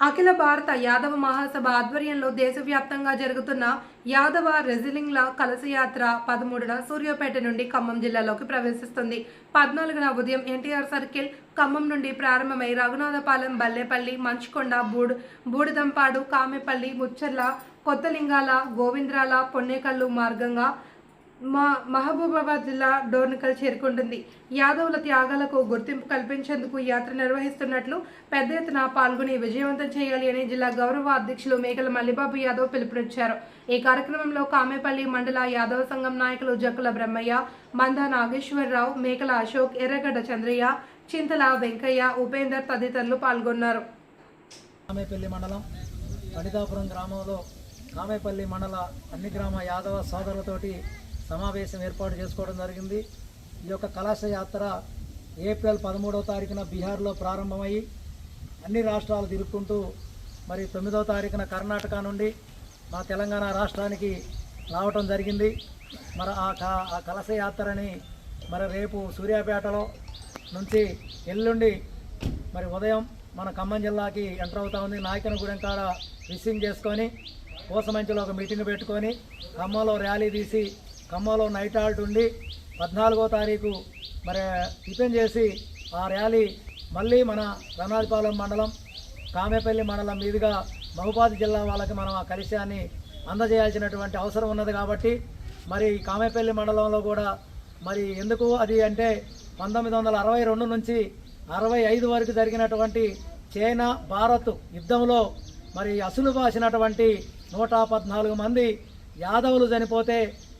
అఖిల భారత యాదవ మహాసభ ఆధ్వర్యంలో దేశవ్యాప్తంగా జరుగుతున్న యాదవ రెజిలింగ్ల కలశయాత్ర పదమూడున సూర్యాపేట నుండి ఖమ్మం జిల్లాలోకి ప్రవేశిస్తుంది. పద్నాలుగున ఉదయం ఎన్టీఆర్ సర్కిల్ ఖమ్మం నుండి ప్రారంభమై రఘునాథపాలెం బల్లేపల్లి మంచుకొండ బూడ్ బూడిదంపాడు కామెపల్లి ముచ్చర్ల కొత్తలింగాల గోవింద్రాల పొన్నేకల్లు మార్గంగా మా మహబూబాబాద్ జిల్లా డోర్నికల్ చేరుకుంటుంది. యాదవుల త్యాగాలకు గుర్తింపు కల్పించేందుకు యాత్ర నిర్వహిస్తున్నట్లు పెద్ద ఎత్తున పాల్గొని విజయవంతం చేయాలి అని జిల్లా గౌరవ అధ్యక్షులు మేకల మల్లిబాబు యాదవ్ పిలుపునిచ్చారు. ఈ కార్యక్రమంలో కామేపల్లి మండల యాదవ సంఘం నాయకులు జక్కుల బ్రహ్మయ్య మంద నాగేశ్వరరావు మేకల అశోక్ ఎర్రగడ్డ చంద్రయ్య చింతల వెంకయ్య ఉపేందర్ తదితరులు పాల్గొన్నారు. కామేపల్లి మండలం గ్రామంలో కామేపల్లి మండల అన్ని గ్రామ యాదవ సోదరులతోటి సమావేశం ఏర్పాటు చేసుకోవడం జరిగింది. ఈ యొక్క కలశ యాత్ర ఏప్రిల్ పదమూడవ తారీఖున బీహార్లో ప్రారంభమయ్యి అన్ని రాష్ట్రాలు తిరుక్కుంటూ మరి తొమ్మిదవ తారీఖున కర్ణాటక నుండి మా తెలంగాణ రాష్ట్రానికి రావటం జరిగింది. మరి ఆ ఆ కలశ యాత్రని మరి రేపు సూర్యాపేటలో నుంచి ఎల్లుండి మరి ఉదయం మన ఖమ్మం జిల్లాకి ఎంటర్ అవుతా ఉంది. నాయకనగూడెం కాడ రిసీవ్ చేసుకొని కోసమంచిలో ఒక మీటింగ్ పెట్టుకొని ఖమ్మంలో ర్యాలీ తీసి ఖమ్మంలో నైట్ హాల్ట్ ఉండి పద్నాలుగో తారీఖు మరి టిఫిన్ చేసి ఆ ర్యాలీ మళ్ళీ మన రనాదిపాలెం మండలం కామేపల్లి మండలం మీదుగా మహబాద్ జిల్లా వాళ్ళకి మనం ఆ కలిశాన్ని అందజేయాల్సినటువంటి అవసరం ఉన్నది కాబట్టి మరి ఈ కామేపల్లి మండలంలో కూడా మరి ఎందుకు అది అంటే పంతొమ్మిది వందల అరవై రెండు నుంచి అరవై ఐదు వరకు జరిగినటువంటి చైనా భారత్ యుద్ధంలో మరి అసులు బాసినటువంటి నూట పద్నాలుగు మంది యాదవులు చనిపోతే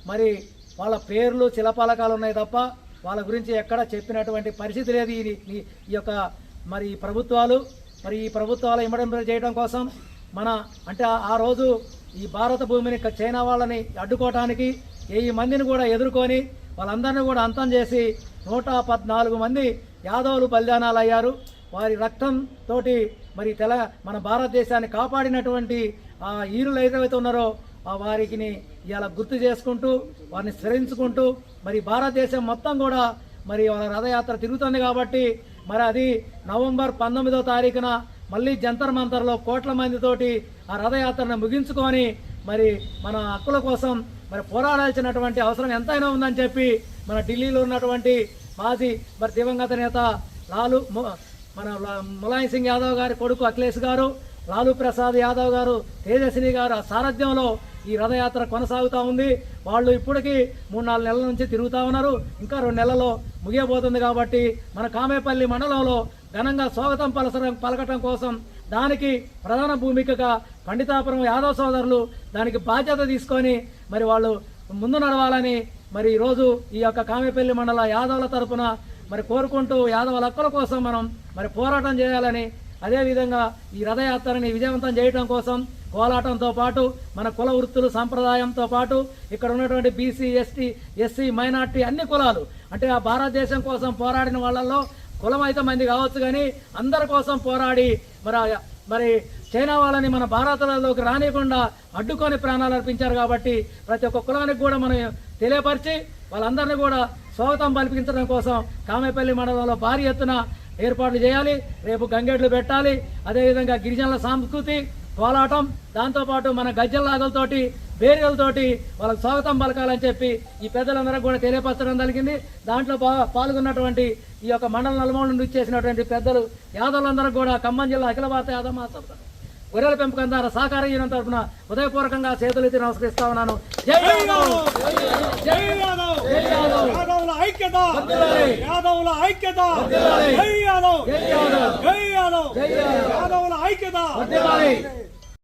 మరి వాళ్ళ పేర్లు శిలపలకాలు ఉన్నాయి తప్ప వాళ్ళ గురించి ఎక్కడ చెప్పినటువంటి పరిస్థితి లేదు ఈ ఈ- యొక్క మరి ఈ ప్రభుత్వాలు. మరి ఈ ప్రభుత్వాలు ఇమ్మడం చేయడం కోసం మన అంటే ఆ- రోజు ఈ భారత భూమిని చైనా వాళ్ళని అడ్డుకోవటానికి వెయ్యి మందిని కూడా ఎదుర్కొని వాళ్ళందరినీ కూడా అంతం చేసి నూట పద్నాలుగు మంది యాదవులు బలిదానాలు అయ్యారు. వారి రక్తంతో మరి తెల మన భారతదేశాన్ని కాపాడినటువంటి ఆ ఈరులు ఏదైతే ఉన్నారో ఆ వారికి ఇలా గుర్తు చేసుకుంటూ వారిని స్మరించుకుంటూ మరి భారతదేశం మొత్తం కూడా మరి వాళ్ళ రథయాత్ర తిరుగుతుంది కాబట్టి మరి అది నవంబర్ పంతొమ్మిదో తారీఖున మళ్ళీ జంతర్ మంతర్లో కోట్ల మందితోటి ఆ రథయాత్రను ముగించుకొని మరి మన హక్కుల కోసం మరి పోరాడాల్సినటువంటి అవసరం ఎంతైనా ఉందని చెప్పి మన ఢిల్లీలో ఉన్నటువంటి మాజీ మరి దివంగత నేత లాలు మన ములాయం సింగ్ యాదవ్ గారి కొడుకు అఖిలేష్ గారు లాలూ ప్రసాద్ యాదవ్ గారు తేజస్విని గారు సారథ్యంలో ఈ రథయాత్ర కొనసాగుతూ ఉంది. వాళ్ళు ఇప్పటికీ మూడు నాలుగు నెలల నుంచి తిరుగుతూ ఉన్నారు. ఇంకా రెండు నెలల్లో ముగియబోతుంది కాబట్టి మన కామేపల్లి మండలంలో ఘనంగా స్వాగతం పలసరం పలకటం కోసం దానికి ప్రధాన భూమికగా పండితాపురం యాదవ్ సోదరులు దానికి బాధ్యత తీసుకొని మరి వాళ్ళు ముందు నడవాలని మరి ఈరోజు ఈ యొక్క కామేపల్లి మండల యాదవుల తరపున మరి కోరుకుంటూ యాదవుల హక్కుల కోసం మనం మరి పోరాటం చేయాలని అదేవిధంగా ఈ రథయాత్రని విజయవంతం చేయడం కోసం కోలాటంతో పాటు మన కుల వృత్తులు సంప్రదాయంతో పాటు ఇక్కడ ఉన్నటువంటి బీసీ ఎస్టీ ఎస్సీ మైనార్టీ అన్ని కులాలు. అంటే ఆ భారతదేశం కోసం పోరాడిన వాళ్ళల్లో కులం అయితే మంది కావచ్చు కానీ అందరి కోసం పోరాడి మరి మరి చైనా వాళ్ళని మన భారతలోకి రానియకుండా అడ్డుకొని ప్రాణాలు అర్పించారు కాబట్టి ప్రతి ఒక్క కులానికి కూడా మనం తెలియపరిచి వాళ్ళందరినీ కూడా స్వాగతం పలిపించడం కోసం కామేపల్లి మండలంలో భారీ ఎత్తున ఏర్పాట్లు చేయాలి. రేపు గంగేట్లు పెట్టాలి. అదేవిధంగా గిరిజనుల సంస్కృతి కోలాటం దాంతోపాటు మన గజ్జల్లాగలతోటి బేరియలతోటి వాళ్ళకి స్వాగతం పలకాలని చెప్పి ఈ పెద్దలందరూ కూడా తెలియపరచడం జరిగింది. దాంట్లో పాల్గొన్నటువంటి ఈ యొక్క మండల నలుమూల నుండి చేసినటువంటి పెద్దలు యాదవులందరూ కూడా ఖమ్మం జిల్లా అఖిల భారత యాదవ మహాసభ గొర్రెల పెంపకం ద్వారా సహకార యూనియన్ తరఫున హృదయపూర్వకంగా చేతులెత్తి నమస్కరిస్తా ఉన్నాను జై యాదవ్! జై యాదవ్ జై యాదవ్! యాదవుల ఐక్యత వర్ధిల్లాలి! యాదవుల ఐక్యత వర్ధిల్లాలి! జై యాదవ్ జై యాదవ్! జై యాదవ్ జై యాదవ్! యాదవుల ఐక్యత వర్ధిల్లాలి!